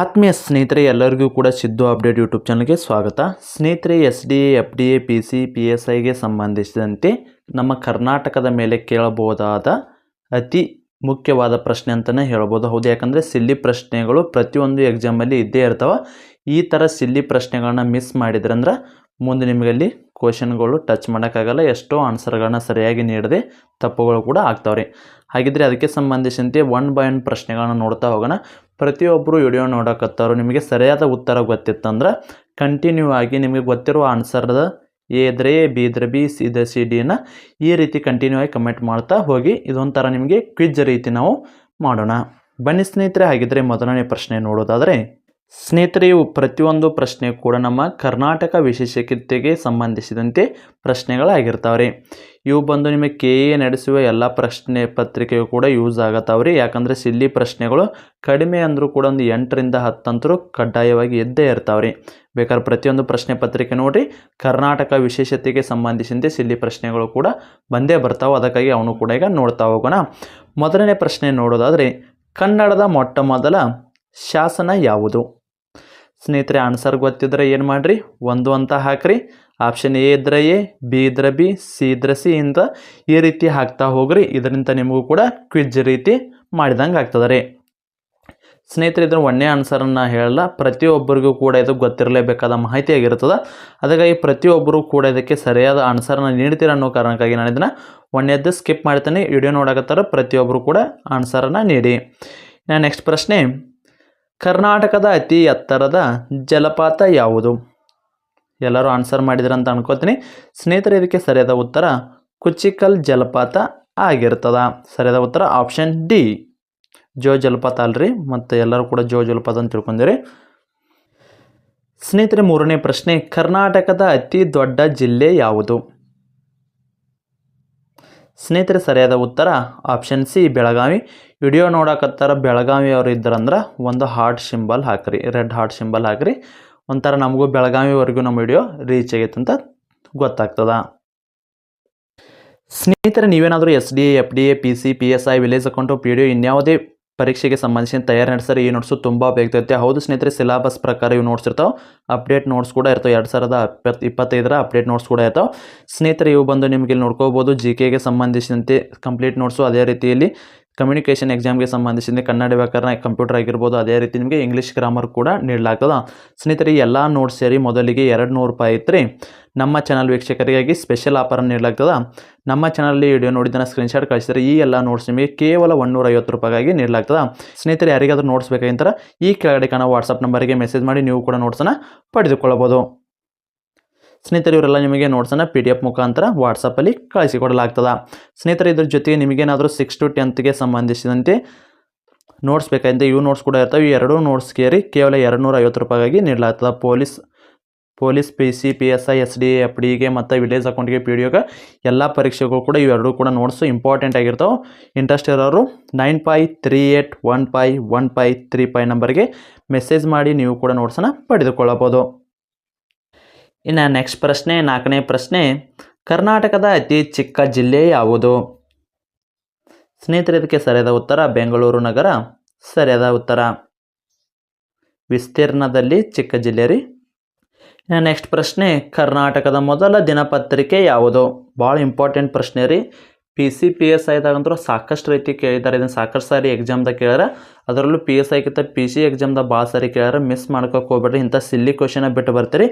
ಆತ್ಮೀಯ ಸ್ನೇಹಿತರೆ, ಎಲ್ಲರಿಗೂ ಕೂಡ ಸಿದ್ದು ಅಪ್ಡೇಟ್ ಯೂಟ್ಯೂಬ್ ಚಾನಲ್ಗೆ ಸ್ವಾಗತ. ಸ್ನೇಹಿತರೆ, S D A, F D A, P C, P S ಐಗೆ ಸಂಬಂಧಿಸಿದಂತೆ ನಮ್ಮ ಕರ್ನಾಟಕದ ಮೇಲೆ ಕೇಳಬಹುದಾದ ಅತಿ ಮುಖ್ಯವಾದ ಪ್ರಶ್ನೆ ಅಂತಲೇ ಹೇಳ್ಬೋದು. ಹೌದು, ಯಾಕಂದರೆ ಸಿಲ್ಲಿ ಪ್ರಶ್ನೆಗಳು ಪ್ರತಿಯೊಂದು ಎಕ್ಸಾಮಲ್ಲಿ ಇದ್ದೇ ಇರ್ತಾವೆ. ಈ ಥರ ಸಿಲ್ಲಿ ಪ್ರಶ್ನೆಗಳನ್ನ ಮಿಸ್ ಮಾಡಿದ್ರಂದ್ರೆ ಮುಂದೆ ನಿಮಗಲ್ಲಿ ಕ್ವಶನ್ಗಳು ಟಚ್ ಮಾಡೋಕ್ಕಾಗಲ್ಲ, ಎಷ್ಟೋ ಆನ್ಸರ್ಗಳನ್ನ ಸರಿಯಾಗಿ ನೀಡದೆ ತಪ್ಪುಗಳು ಕೂಡ ಆಗ್ತಾವ್ರಿ. ಹಾಗಿದ್ರೆ ಅದಕ್ಕೆ ಸಂಬಂಧಿಸಿದಂತೆ ಒನ್ ಬೈ ಒನ್ ಪ್ರಶ್ನೆಗಳನ್ನ ನೋಡ್ತಾ ಹೋಗೋಣ. ಪ್ರತಿಯೊಬ್ಬರು ವಿಡಿಯೋ ನೋಡಕತ್ತಾರೋ ನಿಮಗೆ ಸರಿಯಾದ ಉತ್ತರ ಗೊತ್ತಿತ್ತಂದ್ರೆ ಕಂಟಿನ್ಯೂ ಆಗಿ ನಿಮಗೆ ಗೊತ್ತಿರುವ ಆನ್ಸರ್ದ ಎ ಬಿ ಇದ್ರೆ ಬಿ, ಸಿ ಇದ್ರೆ ಸಿ ಡಿನ ಈ ರೀತಿ ಕಂಟಿನ್ಯೂ ಆಗಿ ಕಮೆಂಟ್ ಮಾಡ್ತಾ ಹೋಗಿ ಇದೊಂಥರ ನಿಮಗೆ ಕ್ವಿಜ್ ರೀತಿ ನಾವು ಮಾಡೋಣ. ಬನ್ನಿ ಸ್ನೇಹಿತರೆ, ಹಾಗಿದ್ರೆ ಮೊದಲನೇ ಪ್ರಶ್ನೆ ನೋಡೋದಾದರೆ ಸ್ನೇಹಿತರೆ ಪ್ರತಿಯೊಂದು ಪ್ರಶ್ನೆ ಕೂಡ ನಮ್ಮ ಕರ್ನಾಟಕ ವಿಶೇಷತೆಗೆ ಸಂಬಂಧಿಸಿದಂತೆ ಪ್ರಶ್ನೆಗಳಾಗಿರ್ತಾವ್ರಿ. ಇವು ಬಂದು ನಿಮಗೆ ಕೆ ಎ ನಡೆಸುವ ಎಲ್ಲ ಪ್ರಶ್ನೆ ಪತ್ರಿಕೆಯು ಕೂಡ ಯೂಸ್ ಆಗತ್ತಾವ್ರಿ ಯಾಕಂದರೆ ಸಿಲ್ಲಿ ಪ್ರಶ್ನೆಗಳು ಕಡಿಮೆ ಅಂದರೂ ಕೂಡ ಒಂದು ಎಂಟರಿಂದ ಹತ್ತಂತರೂ ಕಡ್ಡಾಯವಾಗಿ ಎದ್ದೇ ಇರ್ತಾವ್ರಿ. ಬೇಕಾದ್ರೆ ಪ್ರತಿಯೊಂದು ಪ್ರಶ್ನೆ ಪತ್ರಿಕೆ ನೋಡಿರಿ, ಕರ್ನಾಟಕ ವಿಶೇಷತೆಗೆ ಸಂಬಂಧಿಸಿದಂತೆ ಸಿಲ್ಲಿ ಪ್ರಶ್ನೆಗಳು ಕೂಡ ಬಂದೇ ಬರ್ತಾವೆ. ಅದಕ್ಕಾಗಿ ಅವನು ಕೂಡ ಈಗ ನೋಡ್ತಾ ಹೋಗೋಣ. ಮೊದಲನೇ ಪ್ರಶ್ನೆ ನೋಡೋದಾದರೆ, ಕನ್ನಡದ ಮೊಟ್ಟ ಮೊದಲ ಶಾಸನ ಯಾವುದು? ಸ್ನೇಹಿತರೆ ಆನ್ಸರ್ ಗೊತ್ತಿದ್ರೆ ಏನು ಮಾಡಿರಿ? ಒಂದು ಅಂತ ಹಾಕ್ರಿ. ಆಪ್ಷನ್ ಎ ಇದ್ರೆ ಎ ಬಿ ಇದ್ರೆ ಬಿ ಸಿ ಇದ್ರೆ ಸಿ ಇಂದ ಈ ರೀತಿ ಹಾಕ್ತಾ ಹೋಗ್ರಿ. ಇದರಿಂದ ನಿಮಗೂ ಕೂಡ ಕ್ವಿಜ್ ರೀತಿ ಮಾಡಿದಂಗೆ ಆಗ್ತದೆ ರೀ. ಸ್ನೇಹಿತರೆ, ಇದ್ರ ಒಂದೇ ಆನ್ಸರನ್ನು ಹೇಳಲ್ಲ. ಪ್ರತಿಯೊಬ್ಬರಿಗೂ ಕೂಡ ಇದು ಗೊತ್ತಿರಲೇಬೇಕಾದ ಮಾಹಿತಿ ಆಗಿರ್ತದೆ. ಅದಕ್ಕಾಗಿ ಪ್ರತಿಯೊಬ್ಬರು ಕೂಡ ಇದಕ್ಕೆ ಸರಿಯಾದ ಆನ್ಸರನ್ನು ನೀಡ್ತೀರ ಅನ್ನೋ ಕಾರಣಕ್ಕಾಗಿ ನಾನು ಇದನ್ನು ಒಂದೇದ್ದು ಸ್ಕಿಪ್ ಮಾಡ್ತೇನೆ. ವಿಡಿಯೋ ನೋಡಕತ್ತಾರ ಪ್ರತಿಯೊಬ್ಬರು ಕೂಡ ಆನ್ಸರನ್ನು ನೀಡಿ. ನಾನು ನೆಕ್ಸ್ಟ್ ಪ್ರಶ್ನೆ ಕರ್ನಾಟಕದ ಅತಿ ಎತ್ತರದ ಜಲಪಾತ ಯಾವುದು? ಎಲ್ಲರೂ ಆನ್ಸರ್ ಮಾಡಿದ್ರಂತ ಅನ್ಕೋತೀನಿ. ಸ್ನೇಹಿತರೆ, ಇದಕ್ಕೆ ಸರಿಯಾದ ಉತ್ತರ ಕುಚಿಕಲ್ ಜಲಪಾತ ಆಗಿರ್ತದ. ಸರಿಯಾದ ಉತ್ತರ ಆಪ್ಷನ್ ಡಿ ಜೋ ಜಲಪಾತ ಅಲ್ರಿ, ಮತ್ತು ಎಲ್ಲರೂ ಕೂಡ ಜೋ ಜಲಪಾತ ಅಂತ ತಿಳ್ಕೊಂಡಿರಿ. ಸ್ನೇಹಿತರೆ, ಮೂರನೇ ಪ್ರಶ್ನೆ, ಕರ್ನಾಟಕದ ಅತಿ ದೊಡ್ಡ ಜಿಲ್ಲೆ ಯಾವುದು? ಸ್ನೇಹಿತರೆ, ಸರಿಯಾದ ಉತ್ತರ ಆಪ್ಷನ್ ಸಿ ಬೆಳಗಾವಿ. ವಿಡಿಯೋ ನೋಡಕತ್ತಾರ ಬೆಳಗಾವಿ ಅವ್ರು ಇದ್ರಂದ್ರೆ ಒಂದು ಹಾರ್ಟ್ ಸಿಂಬಲ್ ಹಾಕ್ರಿ ರೆಡ್ ಹಾರ್ಟ್ ಸಿಂಬಲ್ ಹಾಕ್ರಿ. ಒಂಥರ ನಮಗೂ ಬೆಳಗಾವಿವರೆಗೂ ನಮ್ಮ ವಿಡಿಯೋ ರೀಚ್ ಆಗೈತೆ ಅಂತ ಗೊತ್ತಾಗ್ತದ. ಸ್ನೇಹಿತರೆ, ನೀವೇನಾದರೂ S D A F D A P C P S I village account P D O ಇನ್ಯಾವುದೇ ಪರೀಕ್ಷೆಗೆ ಸಂಬಂಧಿಸಿದ ತಯಾರಿ ನಡೆಸಿದ್ರೆ ಈ ನೋಟ್ಸು ತುಂಬ ಬೇಕಾಗುತ್ತೆ ಹೌದು ಸ್ನೇಹಿತರೆ ಸಿಲಾಬಸ್ ಪ್ರಕಾರ ಇವು ನೋಟ್ಸ್ ಇರ್ತಾವೆ. ಅಪ್ಡೇಟ್ ನೋಟ್ಸ್ ಕೂಡ ಇರ್ತಾವೆ. ಎರಡು ಸಾವಿರದ ಇಪ್ಪತ್ತು ಇಪ್ಪತ್ತೈದರ ಅಪ್ಡೇಟ್ ನೋಟ್ಸ್ ಕೂಡ ಇರ್ತಾವೆ. ಸ್ನೇಹಿತರೆ, ಇವು ಬಂದು ನಿಮಗೆ ಇಲ್ಲಿ ನೋಡ್ಕೋಬೋದು. ಜಿ ಕೆಗೆ ಸಂಬಂಧಿಸಿದಂತೆ ಕಂಪ್ಲೀಟ್ ನೋಟ್ಸು ಅದೇ ರೀತಿಯಲ್ಲಿ ಕಮ್ಯುನಿಕೇಷನ್ ಎಕ್ಸಾಮ್ಗೆ ಸಂಬಂಧಿಸಿದಂತೆ ಕನ್ನಡ ವ್ಯಾಕರಣ ಕಂಪ್ಯೂಟರ್ ಆಗಿರ್ಬೋದು, ಅದೇ ರೀತಿ ನಿಮಗೆ ಇಂಗ್ಲೀಷ್ ಗ್ರಾಮರ್ ಕೂಡ ನೀಡಲಾಗ್ತದೆ. ಸ್ನೇಹಿತರೆ, ಎಲ್ಲ ನೋಟ್ಸ್ ಸೇರಿ ಮೊದಲಿಗೆ ಎರಡು ನೂರು ರೂಪಾಯಿ ಐತ್ರಿ ನಮ್ಮ ಚಾನಲ್ ವೀಕ್ಷಕರಿಗಾಗಿ ಸ್ಪೆಷಲ್ ಆಫರ್ ನೀಡಲಾಗ್ತದೆ. ನಮ್ಮ ಚಾನಲ್ಲಿ ವಿಡಿಯೋ ನೋಡಿದ್ದನ್ನು ಸ್ಕ್ರೀನ್ಶಾಟ್ ಕಳಿಸಿದರೆ ಈ ಎಲ್ಲ ನೋಟ್ಸ್ ನಿಮಗೆ ಕೇವಲ ಒನ್ನೂರ ಐವತ್ತು ರೂಪಾಯಿಗಾಗಿ ನೀಡಲಾಗ್ತದೆ. ಸ್ನೇಹಿತರೆ, ಯಾರಿಗಾದರೂ ನೋಟ್ಸ್ ಬೇಕಾಗಿಂತಾರೆ ಈ ಕೆಳಗಡೆ ಕಾಣೋ ವಾಟ್ಸಪ್ ನಂಬರಿಗೆ ಮೆಸೇಜ್ ಮಾಡಿ ನೀವು ಕೂಡ ನೋಟ್ಸನ್ನು ಪಡೆದುಕೊಳ್ಳಬಹುದು. ಸ್ನೇಹಿತರೆ ಇವರೆಲ್ಲ ನಿಮಗೆ ನೋಟ್ಸನ್ನು ಪಿ ಡಿ ಎಫ್ ಮುಖಾಂತರ ವಾಟ್ಸಪ್ಪಲ್ಲಿ ಕಳಿಸಿಕೊಡಲಾಗ್ತದೆ ಸ್ನೇಹಿತರೆ, ಇದ್ರ ಜೊತೆಗೆ ನಿಮಗೇನಾದರೂ ಸಿಕ್ಸ್ ಟು ಟೆಂತ್ಗೆ ಸಂಬಂಧಿಸಿದಂತೆ ನೋಟ್ಸ್ ಬೇಕಾಗಿದೆ ಇವು ನೋಟ್ಸ್ ಕೂಡ ಇರ್ತವೆ. ಈ ಎರಡೂ ನೋಟ್ಸ್ ಕೇರಿ ಕೇವಲ ಎರಡುನೂರ ಐವತ್ತು ರೂಪಾಯಿಗಾಗಿ ನೀಡಲಾಗ್ತದೆ. Police police P C P S I S D F ಡಿಗೆ ಮತ್ತು ವಿಲೇಜ್ ಅಕೌಂಟ್ಗೆ ಪಿ ಡಿ ಒಗೆ ಎಲ್ಲ ಪರೀಕ್ಷೆಗಳು ಕೂಡ ಇವೆರಡೂ ಕೂಡ ನೋಟ್ಸು ಇಂಪಾರ್ಟೆಂಟ್ ಆಗಿರ್ತಾವೆ. ಇಂಟ್ರೆಸ್ಟ್ ಇರೋರು nine five three eight one five one five three five ನಂಬರ್ಗೆ ಮೆಸೇಜ್ ಮಾಡಿ ನೀವು ಕೂಡ ನೋಟ್ಸನ್ನು ಪಡೆದುಕೊಳ್ಳಬಹುದು. ಇನ್ನು ನೆಕ್ಸ್ಟ್ ಪ್ರಶ್ನೆ, ನಾಲ್ಕನೇ ಪ್ರಶ್ನೆ, ಕರ್ನಾಟಕದ ಅತಿ ಚಿಕ್ಕ ಜಿಲ್ಲೆ ಯಾವುದು? ಸ್ನೇಹಿತರೆ, ಇದಕ್ಕೆ ಸರಿಯಾದ ಉತ್ತರ ಬೆಂಗಳೂರು ನಗರ, ಸರಿಯಾದ ಉತ್ತರ ವಿಸ್ತೀರ್ಣದಲ್ಲಿ ಚಿಕ್ಕ ಜಿಲ್ಲೆ ರೀ. ಇನ್ನು ನೆಕ್ಸ್ಟ್ ಪ್ರಶ್ನೆ, ಕರ್ನಾಟಕದ ಮೊದಲ ದಿನಪತ್ರಿಕೆ ಯಾವುದು? ಭಾಳ ಇಂಪಾರ್ಟೆಂಟ್ ಪ್ರಶ್ನೆ ರೀ. ಪಿ ಸಿ ಪಿ ಎಸ್ ಐದಾಗಂತೂ ಸಾಕಷ್ಟು ರೀತಿ ಕೇಳಿದ್ದಾರೆ. ಇದನ್ನು ಸಾಕಷ್ಟು ಸಾರಿ ಎಕ್ಸಾಮ್ದಾಗ ಕೇಳ್ಯಾರ ಅದರಲ್ಲೂ ಪಿ ಎಸ್ ಐಕ್ಕಿಂತ ಪಿ ಸಿ ಎಕ್ಸಾಮ್ದಾಗ ಭಾಳ ಸಾರಿ ಕೇಳ್ಯಾರ ಮಿಸ್ ಮಾಡ್ಕೋಕೆ ಹೋಗ್ಬೇಡ್ರಿ. ಇಂಥ ಸಿಲ್ಲಿ ಕ್ವಶನ ಬಿಟ್ಟು ಬರ್ತೀರಿ.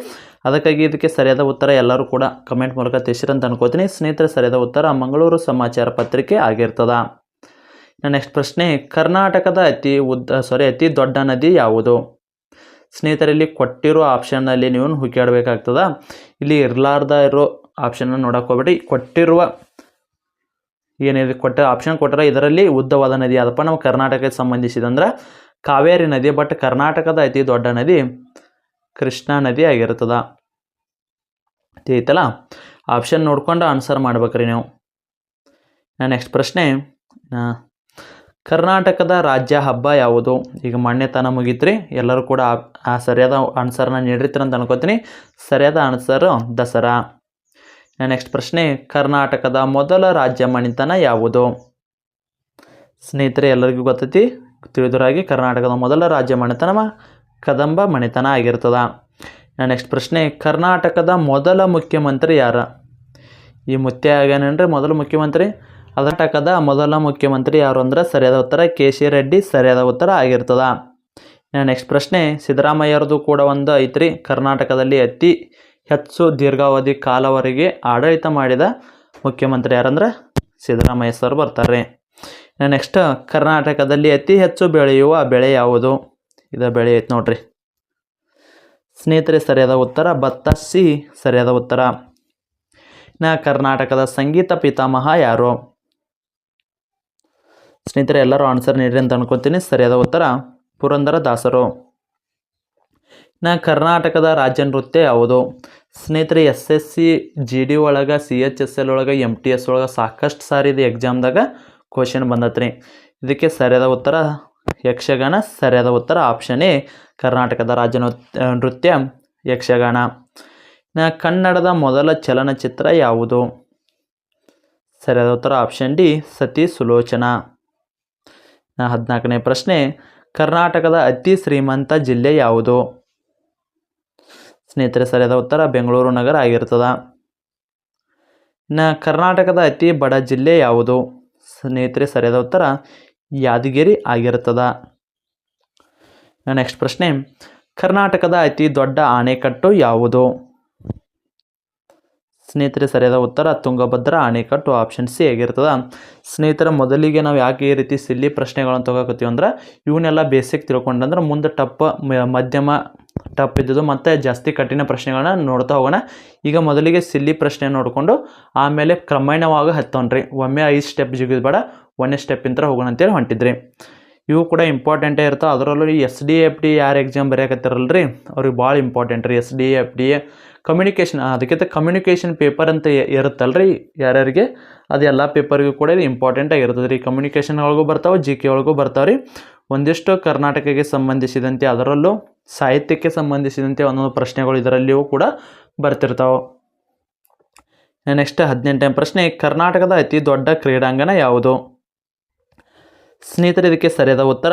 ಅದಕ್ಕಾಗಿ ಇದಕ್ಕೆ ಸರಿಯಾದ ಉತ್ತರ ಎಲ್ಲರೂ ಕೂಡ ಕಮೆಂಟ್ ಮೂಲಕ ತಿಳಿಸಿರಂತ ಅನ್ಕೋತೀನಿ. ಸ್ನೇಹಿತರೆ, ಸರಿಯಾದ ಉತ್ತರ ಮಂಗಳೂರು ಸಮಾಚಾರ ಪತ್ರಿಕೆ ಆಗಿರ್ತದ. ನೆಕ್ಸ್ಟ್ ಪ್ರಶ್ನೆ, ಕರ್ನಾಟಕದ ಅತಿ ಉದ್ದ ಸಾರಿ ಅತಿ ದೊಡ್ಡ ನದಿ ಯಾವುದು? ಸ್ನೇಹಿತರಲ್ಲಿ ಕೊಟ್ಟಿರೋ ಆಪ್ಷನ್ನಲ್ಲಿ ನೀವು ಹುಡುಕಾಡಬೇಕಾಗ್ತದ ಇಲ್ಲಿ ಇರಲಾರ್ದ ಇರೋ ಆಪ್ಷನ್ನ ನೋಡಕ್ಕೆ ಹೋಗ್ಬೇಡಿ ಕೊಟ್ಟಿರುವ ಏನಿದೆ ಕೊಟ್ಟ ಆಪ್ಷನ್ ಕೊಟ್ಟರೆ ಇದರಲ್ಲಿ ಉದ್ದವಾದ ನದಿ ಅದಪ್ಪ ನಮ್ಮ ಕರ್ನಾಟಕಕ್ಕೆ ಸಂಬಂಧಿಸಿದಂದ್ರೆ ಕಾವೇರಿ ನದಿ ಬಟ್ ಕರ್ನಾಟಕದ ಅತಿ ದೊಡ್ಡ ನದಿ ಕೃಷ್ಣಾ ನದಿ ಆಗಿರ್ತದ. ತಿಳಿತಲ್ಲ ಆಪ್ಷನ್ ನೋಡ್ಕೊಂಡು ಆನ್ಸರ್ ಮಾಡ್ಬೇಕ್ರಿ ನೀವು. ನೆಕ್ಸ್ಟ್ ಪ್ರಶ್ನೆ ಕರ್ನಾಟಕದ ರಾಜ್ಯ ಹಬ್ಬ ಯಾವುದು? ಈಗ ಮಾನ್ಯತನ ಮುಗೀತ್ರಿ. ಎಲ್ಲರೂ ಕೂಡ ಆ ಸರಿಯಾದ ಆನ್ಸರ್ನ ನೀಡಿರ್ತೀರಂತ ಅನ್ಕೋತೀನಿ. ಸರಿಯಾದ ಆನ್ಸರು ದಸರಾ. ನೆಕ್ಸ್ಟ್ ಪ್ರಶ್ನೆ, ಕರ್ನಾಟಕದ ಮೊದಲ ರಾಜ್ಯ ಮಣಿತನ ಯಾವುದು? ಸ್ನೇಹಿತರೆ, ಎಲ್ಲರಿಗೂ ಗೊತ್ತೈತಿ ತಿಳಿದರಾಗಿ ಕರ್ನಾಟಕದ ಮೊದಲ ರಾಜ್ಯ ಮಣಿತನ ಕದಂಬ ಮಣಿತನ ಆಗಿರ್ತದ. ನೆಕ್ಸ್ಟ್ ಪ್ರಶ್ನೆ, ಕರ್ನಾಟಕದ ಮೊದಲ ಮುಖ್ಯಮಂತ್ರಿ ಯಾರ? ಈ ಮುತ್ಯ ಆಗ್ಯಾನೇನ್ರಿ ಮೊದಲ ಮುಖ್ಯಮಂತ್ರಿ? ಕರ್ನಾಟಕದ ಮೊದಲ ಮುಖ್ಯಮಂತ್ರಿ ಯಾರು ಅಂದ್ರೆ ಸರಿಯಾದ ಉತ್ತರ ಕೆ ಸಿ ರೆಡ್ಡಿ, ಸರಿಯಾದ ಉತ್ತರ ಆಗಿರ್ತದ. ನೆಕ್ಸ್ಟ್ ಪ್ರಶ್ನೆ ಸಿದ್ದರಾಮಯ್ಯರದು ಕೂಡ ಒಂದು ಐತ್ರಿ, ಕರ್ನಾಟಕದಲ್ಲಿ ಅತಿ ಹೆಚ್ಚು ದೀರ್ಘಾವಧಿ ಕಾಲವರೆಗೆ ಆಡಳಿತ ಮಾಡಿದ ಮುಖ್ಯಮಂತ್ರಿ ಯಾರಂದ್ರೆ ಸಿದ್ದರಾಮಯ್ಯ ಸರ್ ಬರ್ತಾರೆ ನೆಕ್ಸ್ಟ್ ಕರ್ನಾಟಕದಲ್ಲಿ ಅತಿ ಹೆಚ್ಚು ಬೆಳೆಯುವ ಬೆಳೆ ಯಾವುದು? ಇದು ಬೆಳೆ ಐತೆ ನೋಡ್ರಿ. ಸ್ನೇಹಿತರೆ, ಸರಿಯಾದ ಉತ್ತರ ಭತ್ತ ಸಿ ಸರಿಯಾದ ಉತ್ತರ. ಇನ್ನು ಕರ್ನಾಟಕದ ಸಂಗೀತ ಪಿತಾಮಹ ಯಾರು? ಸ್ನೇಹಿತರೆ, ಎಲ್ಲರೂ ಆನ್ಸರ್ ನೀಡ್ರಿ ಅಂತ ಅನ್ಕೊತೀನಿ. ಸರಿಯಾದ ಉತ್ತರ ಪುರಂದರ ದಾಸರು. ಇನ್ನು ಕರ್ನಾಟಕದ ರಾಜ್ಯ ನೃತ್ಯ ಯಾವುದು? ಸ್ನೇಹಿತರೆ, S S C, G D ಒಳಗೆ, ಸಿ ಎಚ್ ಎಸ್ ಎಲ್ ಒಳಗೆ ಎಂ ಟಿ ಎಸ್ ಒಳಗೆ ಸಾಕಷ್ಟು ಸಾರಿ ಇದು ಎಕ್ಸಾಮ್ದಾಗ ಕ್ವಶನ್ ಬಂದತ್ರಿ. ಇದಕ್ಕೆ ಸರಿಯಾದ ಉತ್ತರ, ಯಕ್ಷಗಾನ ಸರಿಯಾದ ಉತ್ತರ ಆಪ್ಷನ್ ಎ, ಕರ್ನಾಟಕದ ರಾಜ್ಯ ನೃತ್ಯ ಯಕ್ಷಗಾನ. ನಾ ಕನ್ನಡದ ಮೊದಲ ಚಲನಚಿತ್ರ ಯಾವುದು? ಸರಿಯಾದ ಉತ್ತರ ಆಪ್ಷನ್ ಡಿ, ಸತಿ ಸುಲೋಚನಾ. ನಾ ಹದಿನಾಲ್ಕನೇ ಪ್ರಶ್ನೆ, ಕರ್ನಾಟಕದ ಅತಿ ಶ್ರೀಮಂತ ಜಿಲ್ಲೆ ಯಾವುದು? ಸ್ನೇಹಿತರೆ ಸರಿಯಾದ ಉತ್ತರ ಬೆಂಗಳೂರು ನಗರ ಆಗಿರ್ತದ. ಇನ್ನು ಕರ್ನಾಟಕದ ಅತಿ ಬಡ ಜಿಲ್ಲೆ ಯಾವುದು? ಸ್ನೇಹಿತರೆ ಸರಿಯಾದ ಉತ್ತರ ಯಾದಗಿರಿ ಆಗಿರ್ತದ. ನೆಕ್ಸ್ಟ್ ಪ್ರಶ್ನೆ, ಕರ್ನಾಟಕದ ಅತಿ ದೊಡ್ಡ ಅಣೆಕಟ್ಟು ಯಾವುದು? ಸ್ನೇಹಿತರೆ ಸರಿಯಾದ ಉತ್ತರ ತುಂಗಭದ್ರಾ ಅಣೆಕಟ್ಟು ಆಪ್ಷನ್ ಸಿ ಆಗಿರ್ತದ. ಸ್ನೇಹಿತರ, ಮೊದಲಿಗೆ ನಾವು ಯಾಕೆ ಈ ರೀತಿ ಸಿಲ್ಲಿ ಪ್ರಶ್ನೆಗಳನ್ನು ತಗೋಕತ್ತೀವಿ ಅಂದ್ರೆ ಇವನ್ನೆಲ್ಲ ಬೇಸಿಕ್ ತಿಳ್ಕೊಂಡಂದ್ರೆ ಮುಂದೆ ಟಪ್ಪ ಮಧ್ಯಮ ಟಪ್ ಇದ್ದದ್ದು ಮತ್ತು ಜಾಸ್ತಿ ಕಠಿಣ ಪ್ರಶ್ನೆಗಳನ್ನ ನೋಡ್ತಾ ಹೋಗೋಣ. ಈಗ ಮೊದಲಿಗೆ ಸಿಲ್ಲಿ ಪ್ರಶ್ನೆ ನೋಡಿಕೊಂಡು, ಆಮೇಲೆ ಕ್ರಮೇಣವಾಗಿ ಹತ್ತೋಣ್ರಿ. ಒಮ್ಮೆ ಐದು ಸ್ಟೆಪ್ ಜಿಗಿದ್ ಬೇಡ ಒಂದೇ ಇಂತ ಹೋಗೋಣ ಅಂತೇಳಿ ಹೊಂಟಿದ್ರಿ. ಇವು ಕೂಡ ಇಂಪಾರ್ಟೆಂಟೇ ಇರ್ತಾವೆ. ಅದರಲ್ಲೂ ಈ ಎಸ್ ಡಿ ಎಫ್ ಡಿ ಯಾರು ಎಕ್ಸಾಮ್ ಬರೆಯಕತ್ತಿರಲ್ಲ ರೀ ಅವ್ರಿಗೆ ಭಾಳ ಇಂಪಾರ್ಟೆಂಟ್ ರೀ S D F D communication ಅದಕ್ಕಿಂತ ಕಮ್ಯುನಿಕೇಷನ್ ಪೇಪರ್ ಅಂತ ಇರುತ್ತಲ್ಲ ರೀ ಯಾರ್ಯಾರಿಗೆ? ಅದು ಎಲ್ಲ ಪೇಪರ್ಗೂ ಕೂಡ ಇಂಪಾರ್ಟೆಂಟ್ ಆಗಿರ್ತದೆ ರೀ. ಕಮ್ಯುನಿಕೇಷನ್ ಒಳಗೂ ಬರ್ತಾವೆ ಜಿ ಕೆ ಒಳಗೂ ಬರ್ತಾವೆ ರೀ. ಒಂದಿಷ್ಟು ಕರ್ನಾಟಕಕ್ಕೆ ಸಂಬಂಧಿಸಿದಂತೆ ಅದರಲ್ಲೂ ಸಾಹಿತ್ಯಕ್ಕೆ ಸಂಬಂಧಿಸಿದಂತೆ ಒಂದೊಂದು ಪ್ರಶ್ನೆಗಳು ಇದರಲ್ಲಿಯೂ ಕೂಡ ಬರ್ತಿರ್ತಾವೆ. ನೆಕ್ಸ್ಟ್ ಹದಿನೆಂಟನೇ ಪ್ರಶ್ನೆ, ಕರ್ನಾಟಕದ ಅತಿ ದೊಡ್ಡ ಕ್ರೀಡಾಂಗಣ ಯಾವುದು? ಸ್ನೇಹಿತರೆ, ಇದಕ್ಕೆ ಸರಿಯಾದ ಉತ್ತರ,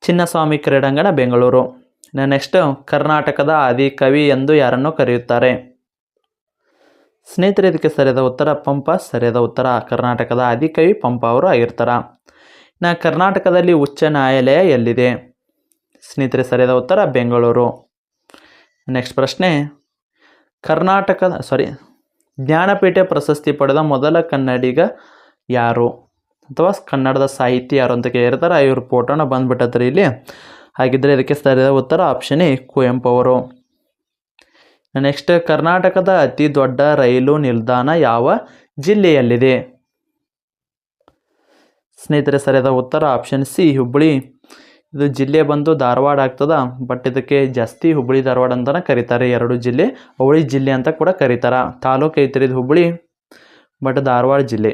ಚಿನ್ನಸ್ವಾಮಿ ಕ್ರೀಡಾಂಗಣ, ಬೆಂಗಳೂರು. ನೆಕ್ಸ್ಟ್ ಕರ್ನಾಟಕದ ಆದಿ ಕವಿ ಎಂದು ಯಾರನ್ನು ಕರೆಯುತ್ತಾರೆ? ಸ್ನೇಹಿತರೆ, ಇದಕ್ಕೆ ಸರಿಯಾದ ಉತ್ತರ, ಪಂಪ. ಸರಿಯಾದ ಉತ್ತರ, ಕರ್ನಾಟಕದ ಆದಿ ಕವಿ ಪಂಪ ಅವರು ಆಗಿರ್ತಾರ. ಇನ್ನು ಕರ್ನಾಟಕದಲ್ಲಿ ಉಚ್ಚ ನ್ಯಾಯಾಲಯ ಎಲ್ಲಿದೆ? ಸ್ನೇಹಿತರೆ, ಸರಿಯಾದ ಉತ್ತರ ಬೆಂಗಳೂರು. ನೆಕ್ಸ್ಟ್ ಪ್ರಶ್ನೆ. ಕರ್ನಾಟಕದ ಸಾರಿ ಜ್ಞಾನಪೀಠ ಪ್ರಶಸ್ತಿ ಪಡೆದ ಮೊದಲ ಕನ್ನಡಿಗ ಯಾರು? ಅಥವಾ ಕನ್ನಡದ ಸಾಹಿತಿ ಯಾರು ಅಂತ ಕೇಳಿರ್ತಾರೆ, ಇವ್ರ ಫೋಟೋನ ಬಂದ್ಬಿಟ್ಟತ್ರಿ ಇಲ್ಲಿ. ಹಾಗಿದ್ರೆ ಇದಕ್ಕೆ ಸರಿಯಾದ ಉತ್ತರ ಆಪ್ಷನ್ ಎ ಕುವೆಂಪು ಅವರು ನೆಕ್ಸ್ಟ್ ಕರ್ನಾಟಕದ ಅತಿ ದೊಡ್ಡ ರೈಲು ನಿಲ್ದಾಣ ಯಾವ ಜಿಲ್ಲೆಯಲ್ಲಿದೆ? ಸ್ನೇಹಿತರೆ, ಸರಿಯಾದ ಉತ್ತರ ಆಪ್ಷನ್ ಸಿ, ಹುಬ್ಬಳ್ಳಿ. ಇದು ಜಿಲ್ಲೆ ಬಂದು ಧಾರವಾಡ ಆಗ್ತದ ಬಟ್ ಇದಕ್ಕೆ ಜಾಸ್ತಿ ಹುಬ್ಬಳ್ಳಿ ಧಾರವಾಡ ಅಂತಲೇ ಕರೀತಾರೆ. ಎರಡು ಜಿಲ್ಲೆ ಅವಳಿ ಜಿಲ್ಲೆ ಅಂತ ಕೂಡ ಕರೀತಾರ. ತಾಲೂಕು ಐತ್ರಿ ಇದು ಹುಬ್ಬಳ್ಳಿ ಬಟ್ ಧಾರವಾಡ ಜಿಲ್ಲೆ.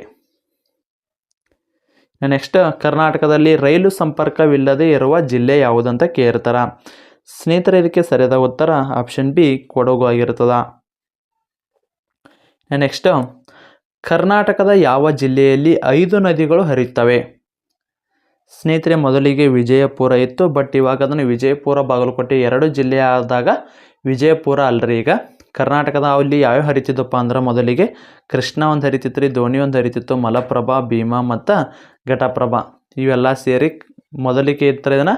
ನೆಕ್ಸ್ಟ್ ಕರ್ನಾಟಕದಲ್ಲಿ ರೈಲು ಸಂಪರ್ಕವಿಲ್ಲದೆ ಇರುವ ಜಿಲ್ಲೆ ಯಾವುದಂತ ಕೇಳ್ತಾರ. ಸ್ನೇಹಿತರೆ, ಇದಕ್ಕೆ ಸರಿಯಾದ ಉತ್ತರ ಆಪ್ಷನ್ ಬಿ ಕೊಡಗು ಆಗಿರ್ತದ. ನೆಕ್ಸ್ಟ್ ಕರ್ನಾಟಕದ ಯಾವ ಜಿಲ್ಲೆಯಲ್ಲಿ ಐದು ನದಿಗಳು ಹರಿಯುತ್ತವೆ? ಸ್ನೇಹಿತರೆ, ಮೊದಲಿಗೆ ವಿಜಯಪುರ ಇತ್ತು ಬಟ್ ಇವಾಗ ಅದನ್ನು ವಿಜಯಪುರ, ಬಾಗಲಕೋಟೆ ಎರಡು ಜಿಲ್ಲೆ ಆದಾಗ ವಿಜಯಪುರ ಅಲ್ಲರಿ ಈಗ. ಕರ್ನಾಟಕದ ಅಲ್ಲಿ ಯಾವ್ಯಾವ ಹರಿತಿದ್ದಪ್ಪ ಅಂದ್ರೆ ಮೊದಲಿಗೆ ಕೃಷ್ಣ ಒಂದು ಹರಿತಿತ್ತು ರೀ, ಧೋನಿ ಒಂದು ಹರಿತಿತ್ತು, ಮಲಪ್ರಭಾ, ಭೀಮಾ ಮತ್ತು ಘಟಪ್ರಭಾ. ಇವೆಲ್ಲ ಸೇರಿ ಮೊದಲಿಗೆ ಇತ್ತರ ಇದನ್ನು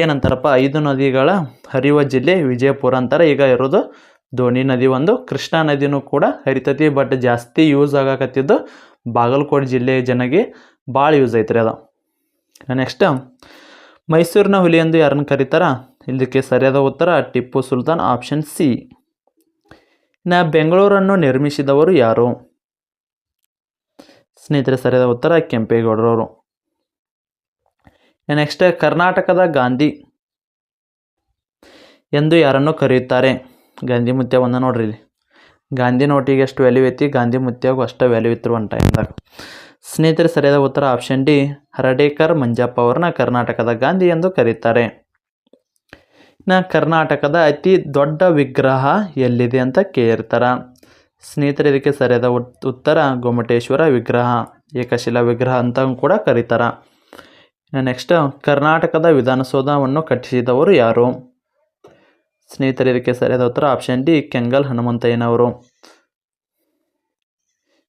ಏನಂತಾರಪ್ಪ, ಐದು ನದಿಗಳ ಹರಿಯುವ ಜಿಲ್ಲೆ ವಿಜಯಪುರ ಅಂತಾರೆ. ಈಗ ಇರೋದು ಧೋನಿ ನದಿ ಒಂದು, ಕೃಷ್ಣಾ ನದಿನೂ ಕೂಡ ಹರಿತೈತಿ ಬಟ್ ಜಾಸ್ತಿ ಯೂಸ್ ಆಗಕತ್ತಿದ್ದು ಬಾಗಲಕೋಟೆ ಜಿಲ್ಲೆಯ ಜನಗೆ ಭಾಳ ಯೂಸ್ ಐತ್ರಿ ಅದು. ನೆಕ್ಸ್ಟ್ ಮೈಸೂರಿನ ಹುಲಿ ಎಂದು ಯಾರನ್ನು ಕರೀತಾರ? ಇದಕ್ಕೆ ಸರಿಯಾದ ಉತ್ತರ, ಟಿಪ್ಪು ಸುಲ್ತಾನ್ ಆಪ್ಷನ್ ಸಿ ನಾ ಬೆಂಗಳೂರನ್ನು ನಿರ್ಮಿಸಿದವರು ಯಾರು? ಸ್ನೇಹಿತರೆ, ಸರಿಯಾದ ಉತ್ತರ ಕೆಂಪೇಗೌಡರವರು. ನೆಕ್ಸ್ಟ್ ಕರ್ನಾಟಕದ ಗಾಂಧಿ ಎಂದು ಯಾರನ್ನು ಕರೆಯುತ್ತಾರೆ? ಗಾಂಧಿ ಮುತ್ಯ ಒಂದ ನೋಡ್ರಿ ಇಲ್ಲಿ. ಗಾಂಧಿ ನೋಟಿಗೆ ಎಷ್ಟು ವ್ಯಾಲ್ಯೂ ಐತಿ, ಗಾಂಧಿ ಮುತ್ಯಾಗೂ ಅಷ್ಟೇ ವ್ಯಾಲ್ಯೂ ಇತ್ತು ಒನ್ ಟೈಮ್ದಾಗ ಸ್ನೇಹಿತರೆ ಸರಿಯಾದ ಉತ್ತರ ಆಪ್ಷನ್ ಡಿ, ಹರಡೇಕರ್ ಮಂಜಪ್ಪ ಅವರನ್ನ ಕರ್ನಾಟಕದ ಗಾಂಧಿ ಎಂದು ಕರೀತಾರೆ. ಇನ್ನು ಕರ್ನಾಟಕದ ಅತಿ ದೊಡ್ಡ ವಿಗ್ರಹ ಎಲ್ಲಿದೆ ಅಂತ ಕೇಳಿರ್ತಾರ ಸ್ನೇಹಿತರೆ ಇದಕ್ಕೆ ಸರಿಯಾದ ಉತ್- ಉತ್ತರ ಗೊಮ್ಮಟೇಶ್ವರ ವಿಗ್ರಹ, ಏಕಶಿಲಾ ವಿಗ್ರಹ ಅಂತ ಕೂಡ ಕರೀತಾರ. ನೆಕ್ಸ್ಟ್ ಕರ್ನಾಟಕದ ವಿಧಾನಸೌಧವನ್ನು ಕಟ್ಟಿಸಿದವರು ಯಾರು? ಸ್ನೇಹಿತರೆ ಇದಕ್ಕೆ ಸರಿಯಾದ ಉತ್ತರ ಆಪ್ಷನ್ ಡಿ, ಕೆಂಗಲ್ ಹನುಮಂತಯ್ಯನವರು.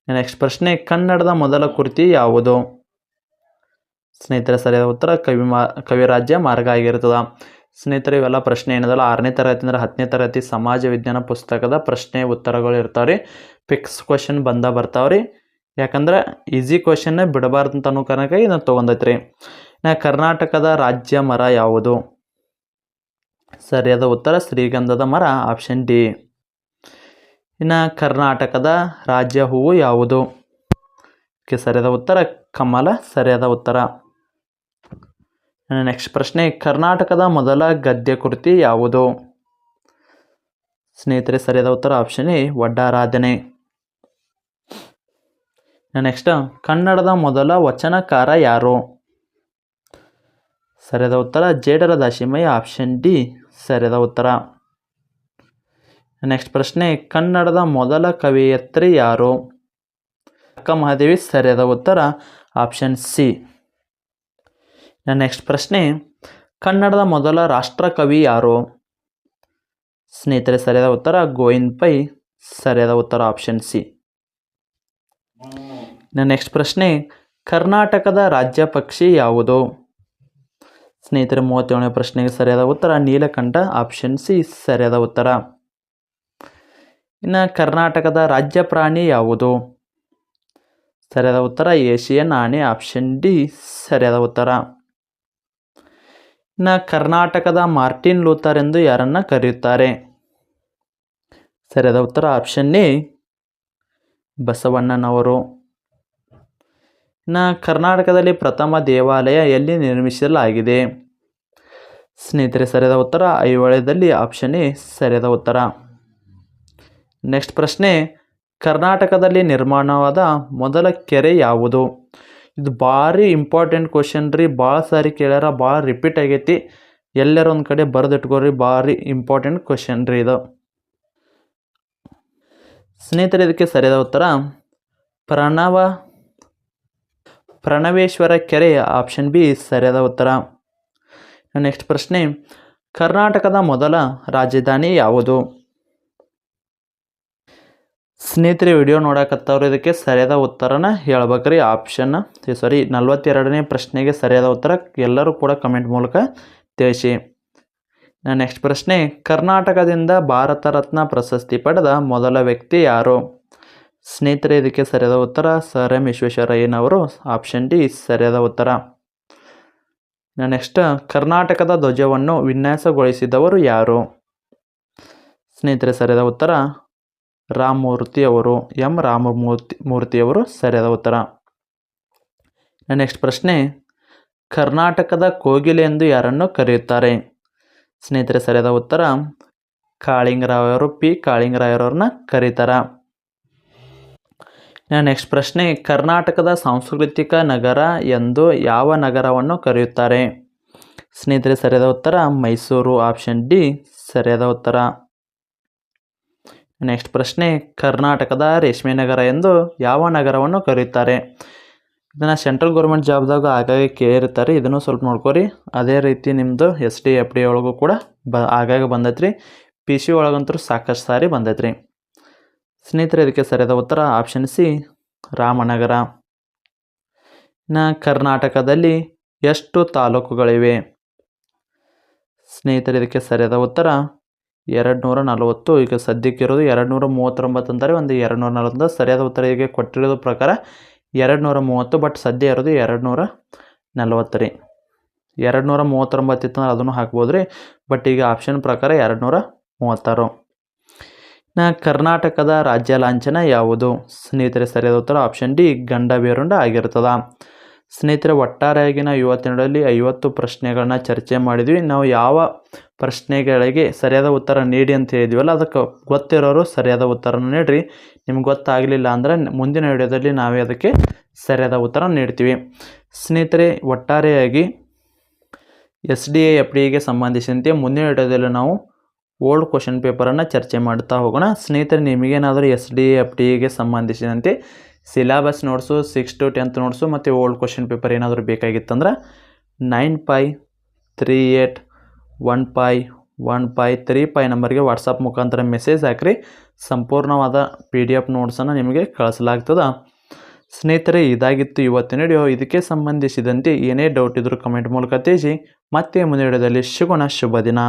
ನೆಕ್ಸ್ಟ್ ಪ್ರಶ್ನೆ, ಕನ್ನಡದ ಮೊದಲ ಕೃತಿ ಯಾವುದು? ಸ್ನೇಹಿತರೆ, ಸರಿಯಾದ ಉತ್ತರ ಕವಿ ಮಾ, ಕವಿರಾಜ್ಯ ಮಾರ್ಗ ಆಗಿರ್ತದೆ ಸ್ನೇಹಿತರೆ, ಇವೆಲ್ಲ ಪ್ರಶ್ನೆ ಏನದಲ್ಲ ಆರನೇ ತರಗತಿ ಅಂದ್ರೆ ಹತ್ತನೇ ತರಗತಿ ಸಮಾಜ ವಿಜ್ಞಾನ ಪುಸ್ತಕದ ಪ್ರಶ್ನೆ ಉತ್ತರಗಳು ಇರ್ತಾವ್ರಿ. ಫಿಕ್ಸ್ ಕ್ವಶನ್ ಬಂದ ರೀ ಯಾಕಂದ್ರೆ ಈಸಿ ಕ್ವಶನ್ನ ಬಿಡಬಾರ್ದು ಅಂತ ಅನ್ನೋ ಕಾರಣಕ್ಕಾಗಿ ಇದನ್ನು ತೊಗೊಂಡೈತ್ರಿ. ನಾ ಕರ್ನಾಟಕದ ರಾಜ್ಯ ಮರ ಯಾವುದು? ಸರಿಯಾದ ಉತ್ತರ ಶ್ರೀಗಂಧದ ಮರ ಆಪ್ಷನ್ ಡಿ ಇನ್ನು ಕರ್ನಾಟಕದ ರಾಜ್ಯ ಹೂವು ಯಾವುದು? ಇದಕ್ಕೆ ಸರಿಯಾದ ಉತ್ತರ ಕಮಲ, ಸರಿಯಾದ ಉತ್ತರ. ನೆಕ್ಸ್ಟ್ ಪ್ರಶ್ನೆ, ಕರ್ನಾಟಕದ ಮೊದಲ ಗದ್ಯ ಕೃತಿ ಯಾವುದು? ಸ್ನೇಹಿತರೆ, ಸರಿಯಾದ ಉತ್ತರ ಆಪ್ಷನ್ ಎ, ವಡ್ಡಾರಾಧನೆ. ನೆಕ್ಸ್ಟ್ ಕನ್ನಡದ ಮೊದಲ ವಚನಕಾರ ಯಾರು? ಸರಿಯಾದ ಉತ್ತರ ಜೇಡರ ದಾಶಿಮಯ್ಯ ಆಪ್ಷನ್ ಡಿ, ಸರಿಯಾದ ಉತ್ತರ. ನೆಕ್ಸ್ಟ್ ಪ್ರಶ್ನೆ, ಕನ್ನಡದ ಮೊದಲ ಕವಿಯತ್ರಿ ಯಾರು? ಅಕ್ಕ ಮಹಾದೇವಿ, ಸರಿಯಾದ ಉತ್ತರ ಆಪ್ಷನ್ ಸಿ ನೆಕ್ಸ್ಟ್ ಪ್ರಶ್ನೆ, ಕನ್ನಡದ ಮೊದಲ ರಾಷ್ಟ್ರಕವಿ ಯಾರು? ಸ್ನೇಹಿತರೆ, ಸರಿಯಾದ ಉತ್ತರ, ಗೋವಿಂದ್ ಪೈ, ಸರಿಯಾದ ಉತ್ತರ ಆಪ್ಷನ್ ಸಿ ನೆಕ್ಸ್ಟ್ ಪ್ರಶ್ನೆ, ಕರ್ನಾಟಕದ ರಾಜ್ಯ ಪಕ್ಷಿ ಯಾವುದು? ಸ್ನೇಹಿತರೆ, ಮೂವತ್ತೇಳನೇ ಪ್ರಶ್ನೆಗೆ ಸರಿಯಾದ ಉತ್ತರ, ನೀಲಕಂಠ ಆಪ್ಷನ್ ಸಿ ಸರಿಯಾದ ಉತ್ತರ. ಇನ್ನು ಕರ್ನಾಟಕದ ರಾಜ್ಯ ಪ್ರಾಣಿ ಯಾವುದು? ಸರಿಯಾದ ಉತ್ತರ, ಏಷಿಯನ್ ಆನೆ, ಆಪ್ಷನ್ ಡಿ, ಸರಿಯಾದ ಉತ್ತರ. ಇನ್ನು ಕರ್ನಾಟಕದ ಮಾರ್ಟಿನ್ ಲೂಥರ್ ಎಂದು ಯಾರನ್ನು ಕರೆಯುತ್ತಾರೆ? ಸರಿಯಾದ ಉತ್ತರ, ಆಪ್ಷನ್ ಎ, ಬಸವಣ್ಣನವರು. ಇನ್ನು ಕರ್ನಾಟಕದಲ್ಲಿ ಪ್ರಥಮ ದೇವಾಲಯ ಎಲ್ಲಿ ನಿರ್ಮಿಸಲಾಗಿದೆ? ಸ್ನೇಹಿತರೆ, ಸರಿಯಾದ ಉತ್ತರ, ಐಹೊಳೆದಲ್ಲಿ, ಆಪ್ಷನ್ ಎ, ಸರಿಯಾದ ಉತ್ತರ. ನೆಕ್ಸ್ಟ್ ಪ್ರಶ್ನೆ, ಕರ್ನಾಟಕದಲ್ಲಿ ನಿರ್ಮಾಣವಾದ ಮೊದಲ ಕೆರೆ ಯಾವುದು? ಇದು ಭಾರಿ ಇಂಪಾರ್ಟೆಂಟ್ ಕ್ವಶನ್ ರೀ, ಭಾಳ ಸಾರಿ ಕೇಳ್ಯಾರ, ಭಾಳ ರಿಪೀಟ್ ಆಗೈತಿ. ಎಲ್ಲರ ಒಂದು ಕಡೆ ಬರೆದಿಟ್ಕೋರಿ, ಭಾರಿ ಇಂಪಾರ್ಟೆಂಟ್ ಕ್ವಶನ್ ರೀ ಇದು. ಸ್ನೇಹಿತರೆ, ಇದಕ್ಕೆ ಸರಿಯಾದ ಉತ್ತರ, ಪ್ರಣವ, ಪ್ರಣವೇಶ್ವರ ಕೆರೆ ಆಪ್ಷನ್ ಬಿ ಸರಿಯಾದ ಉತ್ತರ. ನೆಕ್ಸ್ಟ್ ಪ್ರಶ್ನೆ, ಕರ್ನಾಟಕದ ಮೊದಲ ರಾಜಧಾನಿ ಯಾವುದು? ಸ್ನೇಹಿತರೆ, ವಿಡಿಯೋ ನೋಡಕತ್ತವ್ರು, ಇದಕ್ಕೆ ಸರಿಯಾದ ಉತ್ತರನ ಹೇಳ್ಬೇಕ್ರಿ. ಆಪ್ಷನ್ ಸಾರಿ ನಲ್ವತ್ತೆರಡನೇ ಪ್ರಶ್ನೆಗೆ ಸರಿಯಾದ ಉತ್ತರ ಎಲ್ಲರೂ ಕೂಡ ಕಮೆಂಟ್ ಮೂಲಕ ತಿಳಿಸಿ. ನೆಕ್ಸ್ಟ್ ಪ್ರಶ್ನೆ, ಕರ್ನಾಟಕದಿಂದ ಭಾರತ ರತ್ನ ಪ್ರಶಸ್ತಿ ಪಡೆದ ಮೊದಲ ವ್ಯಕ್ತಿ ಯಾರು? ಸ್ನೇಹಿತರೆ, ಇದಕ್ಕೆ ಸರಿಯಾದ ಉತ್ತರ ಸರ್ ಎಂ ವಿಶ್ವೇಶ್ವರಯ್ಯನವರು ಆಪ್ಷನ್ ಡಿ, ಸರಿಯಾದ ಉತ್ತರ. ನೆಕ್ಸ್ಟ್ ಕರ್ನಾಟಕದ ಧ್ವಜವನ್ನು ವಿನ್ಯಾಸಗೊಳಿಸಿದವರು ಯಾರು? ಸ್ನೇಹಿತರೆ, ಸರಿಯಾದ ಉತ್ತರ ರಾಮಮೂರ್ತಿ ಅವರು ಎಂ. ರಾಮಮೂರ್ತಿ ಮೂರ್ತಿಯವರು ಸರಿಯಾದ ಉತ್ತರ. ನೆಕ್ಸ್ಟ್ ಪ್ರಶ್ನೆ, ಕರ್ನಾಟಕದ ಕೋಗಿಲೆ ಎಂದು ಯಾರನ್ನು ಕರೆಯುತ್ತಾರೆ? ಸ್ನೇಹಿತರೆ, ಸರಿಯಾದ ಉತ್ತರ ಕಾಳಿಂಗರಾಯವರು ಪಿ. ಕಾಳಿಂಗರಾಯರವ್ರನ್ನ ಕರೀತಾರ. ನೆಕ್ಸ್ಟ್ ಪ್ರಶ್ನೆ, ಕರ್ನಾಟಕದ ಸಾಂಸ್ಕೃತಿಕ ನಗರ ಎಂದು ಯಾವ ನಗರವನ್ನು ಕರೆಯುತ್ತಾರೆ? ಸ್ನೇಹಿತರೆ, ಸರಿಯಾದ ಉತ್ತರ, ಮೈಸೂರು, ಆಪ್ಷನ್ ಡಿ, ಸರಿಯಾದ ಉತ್ತರ. ನೆಕ್ಸ್ಟ್ ಪ್ರಶ್ನೆ, ಕರ್ನಾಟಕದ ರೇಷ್ಮೆ ನಗರ ಎಂದು ಯಾವ ನಗರವನ್ನು ಕರೆಯುತ್ತಾರೆ? ಇದನ್ನು ಸೆಂಟ್ರಲ್ ಗೌರ್ಮೆಂಟ್ ಜಾಬ್ದಾಗ ಆಗಾಗ ಕೇಳಿರ್ತಾರೆ. ಇದನ್ನು ಸ್ವಲ್ಪ ನೋಡ್ಕೊರಿ. ಅದೇ ರೀತಿ ನಿಮ್ಮದು ಎಸ್ ಡಿ ಎಫ್ ಡಿ ಒಳಗೂ ಕೂಡ ಬ ಆಗಾಗ ಬಂದೈತ್ರಿ. ಪಿ ಸಿ ಒಳಗಂತೂ ಸಾಕಷ್ಟು ಸಾರಿ ಬಂದೈತ್ರಿ. ಸ್ನೇಹಿತರೆ, ಇದಕ್ಕೆ ಸರಿಯಾದ ಉತ್ತರ ಆಪ್ಷನ್ ಸಿ, ರಾಮನಗರ. ಇನ್ನು ಕರ್ನಾಟಕದಲ್ಲಿ ಎಷ್ಟು ತಾಲೂಕುಗಳಿವೆ? ಸ್ನೇಹಿತರೆ, ಇದಕ್ಕೆ ಸರಿಯಾದ ಉತ್ತರ ಎರಡು ನೂರ ನಲವತ್ತು ಈಗ ಸದ್ಯಕ್ಕಿರೋದು ಎರಡು ನೂರ ಮೂವತ್ತೊಂಬತ್ತು ಅಂತಾರೆ ಒಂದು ಎರಡು ನೂರ ನಲವತ್ತು ಸರಿಯಾದ ಉತ್ತರ ಈಗ ಕೊಟ್ಟಿರೋದು ಪ್ರಕಾರ ಎರಡು ನೂರ ಮೂವತ್ತು ಬಟ್ ಸದ್ಯ ಇರೋದು ಎರಡು ನೂರ ನಲವತ್ತು ರೀ ಎರಡು ನೂರ ಮೂವತ್ತೊಂಬತ್ತು ಇತ್ತಂದ್ರೆ ಅದನ್ನು ಹಾಕ್ಬೋದು ರೀ ಬಟ್ ಈಗ ಆಪ್ಷನ್ ಪ್ರಕಾರ ಎರಡು ನೂರ ಮೂವತ್ತಾರು ನಾ ಕರ್ನಾಟಕದ ರಾಜ್ಯ ಲಾಂಛನ ಯಾವುದು? ಸ್ನೇಹಿತರೆ, ಸರಿಯಾದ ಉತ್ತರ ಆಪ್ಷನ್ ಡಿ, ಗಂಡ ಬೇರುಂಡ ಆಗಿರ್ತದ. ಸ್ನೇಹಿತರೆ, ಒಟ್ಟಾರೆಯಾಗಿ ನಾವು ಇವತ್ತಿನಲ್ಲಿ ಐವತ್ತು ಪ್ರಶ್ನೆಗಳನ್ನ ಚರ್ಚೆ ಮಾಡಿದ್ವಿ. ನಾವು ಯಾವ ಪ್ರಶ್ನೆಗಳಿಗೆ ಸರಿಯಾದ ಉತ್ತರ ನೀಡಿ ಅಂತ ಹೇಳಿದ್ವಲ್ಲ, ಅದಕ್ಕೆ ಗೊತ್ತಿರೋರು ಸರಿಯಾದ ಉತ್ತರನ ನೀಡ್ರಿ. ನಿಮ್ಗೆ ಗೊತ್ತಾಗಲಿಲ್ಲ ಅಂದರೆ ಮುಂದಿನ ವಿಡಿಯೋದಲ್ಲಿ ನಾವೇ ಅದಕ್ಕೆ ಸರಿಯಾದ ಉತ್ತರ ನೀಡ್ತೀವಿ. ಸ್ನೇಹಿತರೆ, ಒಟ್ಟಾರೆಯಾಗಿ ಎಸ್ ಡಿ ಎ, ಎಫ್ ಡಿಗೆ ಸಂಬಂಧಿಸಿದಂತೆ ಮುಂದಿನ ವಿಡಿಯೋದಲ್ಲಿ ನಾವು ಓಲ್ಡ್ ಕ್ವಶನ್ ಪೇಪರನ್ನು ಚರ್ಚೆ ಮಾಡ್ತಾ ಹೋಗೋಣ. ಸ್ನೇಹಿತರೆ, ನಿಮಗೇನಾದರೂ ಎಸ್ ಡಿ ಎಫ್ ಡಿಗೆ ಸಂಬಂಧಿಸಿದಂತೆ syllabus notes six to tenth notes ಮತ್ತು ಓಲ್ಡ್ ಕ್ವಶನ್ ಪೇಪರ್ ಏನಾದರೂ ಬೇಕಾಗಿತ್ತಂದ್ರೆ nine five three eight one five one five three five ನಂಬರ್ಗೆ ವಾಟ್ಸಪ್ ಮುಖಾಂತರ ಮೆಸೇಜ್ ಹಾಕ್ರಿ. ಸಂಪೂರ್ಣವಾದ ಪಿ ಡಿ ಎಫ್ ನೋಟ್ಸನ್ನು ನಿಮಗೆ ಕಳಿಸಲಾಗ್ತದೆ. ಸ್ನೇಹಿತರೆ, ಇದಾಗಿತ್ತು ಇವತ್ತಿನ ವಿಡಿಯೋ ಇದಕ್ಕೆ ಸಂಬಂಧಿಸಿದಂತೆ ಏನೇ ಡೌಟ್ ಇದ್ದರೂ ಕಮೆಂಟ್ ಮೂಲಕ ತಿಳಿಸಿ. ಮತ್ತೆ ಮುಂದಿನ ವಿಡಿಯೋದಲ್ಲಿ ಸಿಗೋಣ. ಶುಭ ದಿನ.